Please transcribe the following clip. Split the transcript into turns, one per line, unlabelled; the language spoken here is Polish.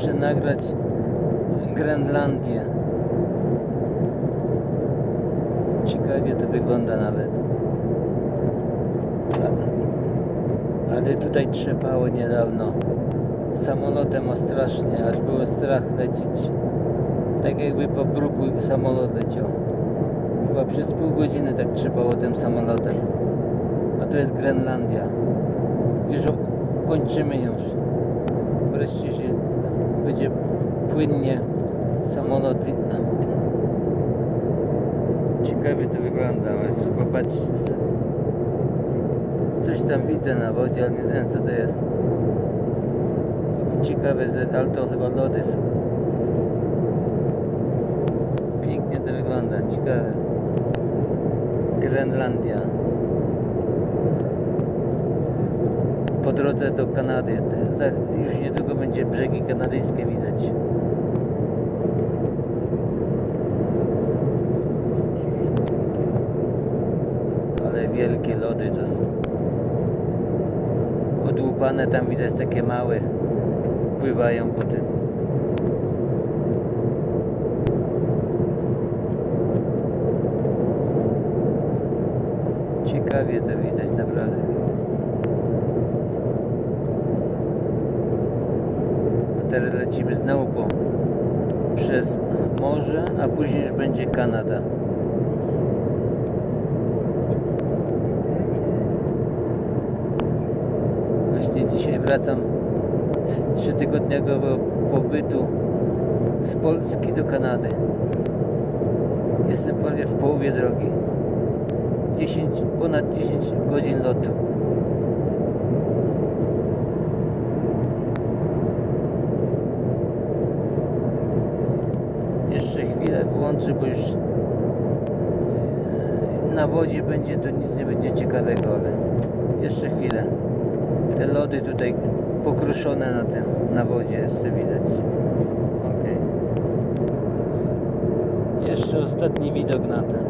Muszę nagrać Grenlandię. Ciekawie to wygląda nawet. A- Ale tutaj trzepało niedawno. Samolotem o strasznie, aż było strach lecieć. Tak jakby po bruku samolot leciał. Chyba przez pół godziny tak trzepało tym samolotem. A to jest Grenlandia. Już kończymy już. Wreszcie się będzie płynnie samoloty. Ciekawie to wygląda. właśnie. Popatrzcie sobie. Coś tam widzę na wodzie, ale nie wiem co to jest. Ciekawe, że- ale to chyba lody są. Pięknie to wygląda, ciekawe. Grenlandia. Po drodze do Kanady. Już niedługo będzie brzegi kanadyjskie widać. Ale wielkie lody to są. Odłupane tam widać takie małe. Pływają po tym. Ciekawie to widać naprawdę. A teraz lecimy znowu po, przez morze, a później już będzie Kanada. Właśnie dzisiaj wracam z trzytygodniowego pobytu z Polski do Kanady. Jestem prawie w połowie drogi. 10, ponad 10 godzin lotu. Jeszcze chwilę włączę, bo już e, na wodzie będzie, to nic nie będzie ciekawego, ale jeszcze chwilę. Te lody tutaj pokruszone na tym, na wodzie jeszcze widać. Ok. Jeszcze ostatni widok na ten.